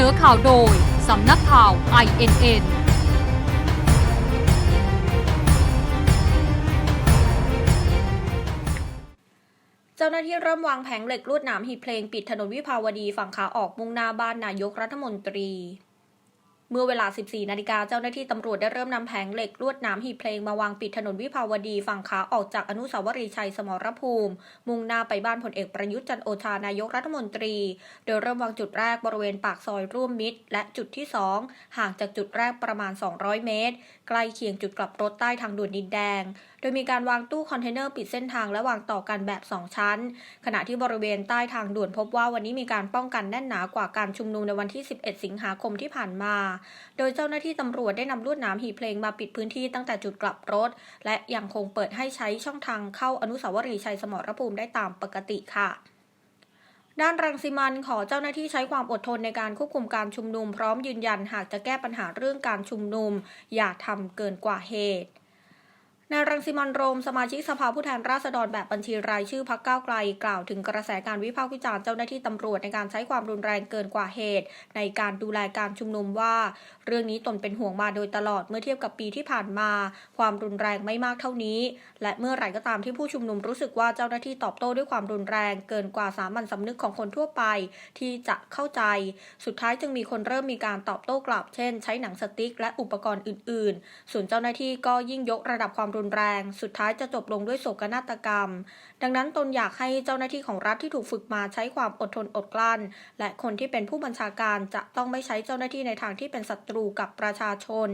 นอข่าวโดย สำนักข่าว INN เจ้าหน้าที่เริ่มวางแผงเหล็กลวดหนามหีบเพลงปิดถนนวิภาวดีฝั่งขาออกมุ่งหน้าบ้านนายกรัฐมนตรี เมื่อเวลา 14 นาฬิกาเจ้าหน้าที่ตำรวจได้เริ่มนำแผงเหล็กลวดน้ำหีบเพลงมาวางปิดถนนวิภาวดีฝั่งขาออกจากอนุสาวรีย์ชัยสมรภูมิ มุ่งหน้าไปบ้านพลเอกประยุทธ์จันโอชานายกรัฐมนตรี โดยเริ่มวางจุดแรกบริเวณปากซอยร่วมมิตร และจุดที่ 2 ห่างจากจุดแรกประมาณ 200 เมตร ใกล้เคียงจุดกลับรถใต้ทางด่วนดินแดง ดยมีการวางตู้คอนเทนเนอร์ปิดเส้นทางและวางต่อกันแบบ 2 ชั้น ขณะที่บริเวณใต้ทางด่วนพบว่าวันนี้มีการป้องกันแน่นหนากว่าการชุมนุมในวันที่ 11 สิงหาคมที่ผ่านมา โดยเจ้าหน้าที่ตำรวจได้นำลวดหนามหีเพลงมาปิดพื้นที่ตั้งแต่จุดกลับรถ และยังคงเปิดให้ใช้ช่องทางเข้าอนุสาวรีย์ชัยสมรภูมิได้ตามปกติค่ะด้านรังสิมันขอเจ้าหน้าที่ใช้ความอดทนในการควบคุมการชุมนุมพร้อมยืนยันหากจะแก้ปัญหาเรื่องการชุมนุม อย่าทำเกินกว่าเหตุ นายรังสิมันโรมสมาชิกสภาผู้แทนราษฎรแบบบัญชีรายชื่อพักก้าวไกล กล่าวถึงกระแสการวิพากษ์วิจารณ์เจ้าหน้าที่ตำรวจในการใช้ความรุนแรงเกินกว่าเหตุ ในการดูแลการชุมนุมว่า เรื่องนี้ตนเป็นห่วงมาโดยตลอดเมื่อเทียบกับปีที่ผ่านมา ความรุนแรงไม่มากเท่านี้ และเมื่อไหร่ก็ตามที่ผู้ชุมนุมรู้สึกว่าเจ้าหน้าที่ตอบโต้ด้วยความรุนแรง เกินกว่าสามัญสำนึกของคนทั่วไป ที่จะเข้าใจ สุดท้ายจึงมีคนเริ่มมีการตอบโต้กลับ เช่น ใช้หนังสติ๊กและอุปกรณ์อื่น ๆ ส่วนเจ้าหน้าที่ก็ยิ่งยกระดับความรุนแรง สุดท้ายจะจบลงด้วยโศกนาฏกรรม ดังนั้นตนอยากให้เจ้าหน้าที่ของรัฐที่ถูกฝึกมาใช้ความอดทนอดกลั้น และคนที่เป็นผู้บัญชาการจะต้องไม่ใช้เจ้าหน้าที่ในทางที่เป็นศัตรูกับประชาชน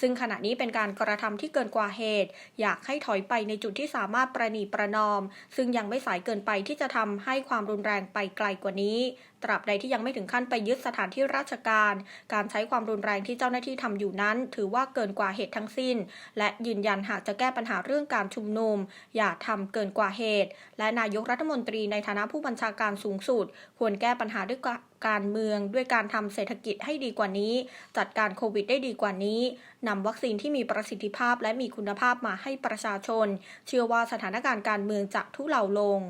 ซึ่งขณะนี้เป็นการกระทำที่เกินกว่าเหตุ อยากให้ถอยไปในจุดที่สามารถประนีประนอม ซึ่งยังไม่สายเกินไปที่จะทำให้ความรุนแรงไปไกลกว่านี้ ตราบใดที่ยังไม่ถึงขั้นไปยึดสถานที่ราชการ การใช้ความรุนแรงที่เจ้าหน้าที่ทำอยู่นั้น ถือว่าเกินกว่าเหตุทั้งสิ้น และยืนยันหากจะแก้ปัญหาเรื่องการชุมนุม อย่าทำเกินกว่าเหตุ และนายกรัฐมนตรีในฐานะผู้บัญชาการสูงสุด ควรแก้ปัญหาด้วยการเมืองด้วยการทำเศรษฐกิจให้ดีกว่านี้ จัดการโควิดได้ดีกว่านี้นำวัคซีนที่มีประสิทธิภาพและมีคุณภาพมาให้ประชาชน เชื่อว่าสถานการณ์การเมืองจะทุเลาลง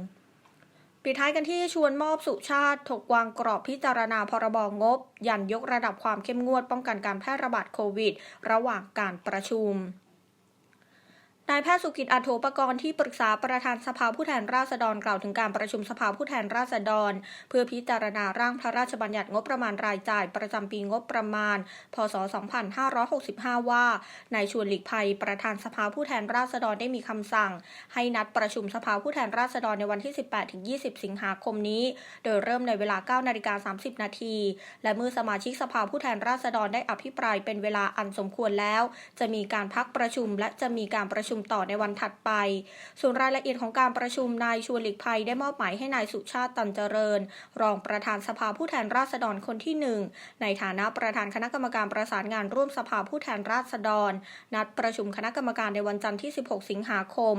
ปิดท้ายกันที่ชวนมอบสุชาติ ถกวางกรอบพิจารณาพรบงบ ยันยกระดับความเข้มงวดป้องกันการแพร่ระบาดโควิด ระหว่างการประชุม นายแพทย์สุกิจอัโถปกรณ์ที่ปรึกษาประธานสภาผู้แทนราษฎรกล่าวถึงการประชุมสภาผู้แทนราษฎร เพื่อพิจารณาร่างพระราชบัญญัติงบประมาณรายจ่าย ประจำปีงบประมาณ พศ 2565 ว่านายชวนหลีกภัย ประธานสภาผู้แทนราษฎรได้มีคำสั่ง ให้นัดประชุมสภาผู้แทนราษฎรในวันที่ 18-20 สิงหาคมนี้ โดยเริ่มในเวลา9นาฬิกา30 นาทีและเมื่อสมาชิกสภาผู้แทนราษฎรได้อภิปรายเป็นเวลาอันสมควรแล้ว จะมีการพักประชุมและจะมีการประชุมต่อในวันถัดไป ส่วนรายละเอียดของการประชุมนายชวนหลีกภัยได้มอบหมายให้นายสุชาติตันเจริญ รองประธานสภาผู้แทนราษฎรคนที่หนึ่งในฐานะประธานคณะกรรมการประสานงานร่วมสภาผู้แทนราษฎร นัดประชุมคณะกรรมการในวันจันทร์ที่ 16 สิงหาคม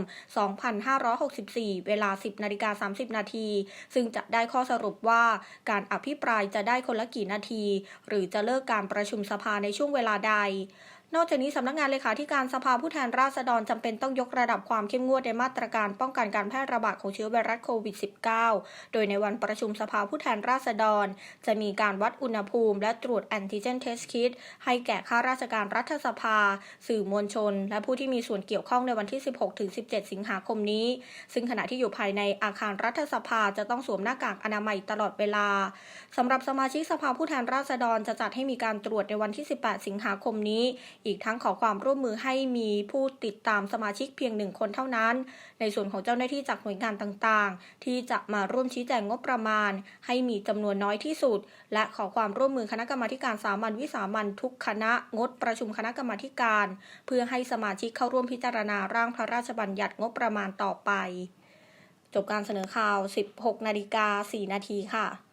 2564 เวลา 10นาฬิกา30 นาที ซึ่งจะได้ข้อสรุปว่าการอภิปรายจะได้คนละกี่นาที หรือจะเลิกการประชุมสภาในช่วงเวลาใด นอกจากนี้สำนักงานเลขาธิการสภาผู้แทนราษฎรจำเป็นต้องยกระดับความเข้มงวดในมาตรการป้องกันการแพร่ระบาดของเชื้อไวรัสโควิด -19 โดยในวันประชุมสภาผู้แทนราษฎร จะมีการวัดอุณหภูมิและตรวจแอนติเจนเทสคิดให้แก่ข้าราชการรัฐสภา สื่อมวลชน และผู้ที่มีส่วนเกี่ยวข้องในวันที่ 16-17 สิงหาคมนี้ ซึ่งขณะที่อยู่ภายในอาคารรัฐสภาจะต้องสวมหน้ากากอนามัยตลอดเวลาสำหรับสมาชิกสภาผู้แทนราษฎรจะจัดให้มีการตรวจในวันที่ 18 สิงหาคมนี้อีกทั้งขอความร่วมมือให้มีผู้ติดตามสมาชิกเพียงหนึ่งคนเท่านั้น ในส่วนของเจ้าหน้าที่จากหน่วยงานต่างๆ ที่จะมาร่วมชี้แจงงบประมาณ ให้มีจำนวนน้อยที่สุด และขอความร่วมมือคณะกรรมาการสามัญวิสามัญทุกคณะงดประชุมคณะกรรมาการ เพื่อให้สมาชิกเข้าร่วมพิจารณาร่างพระราชบัญญัติงบประมาณต่อไป จบการเสนอข่าว 16 นาฬิกา 4 นาทีค่ะ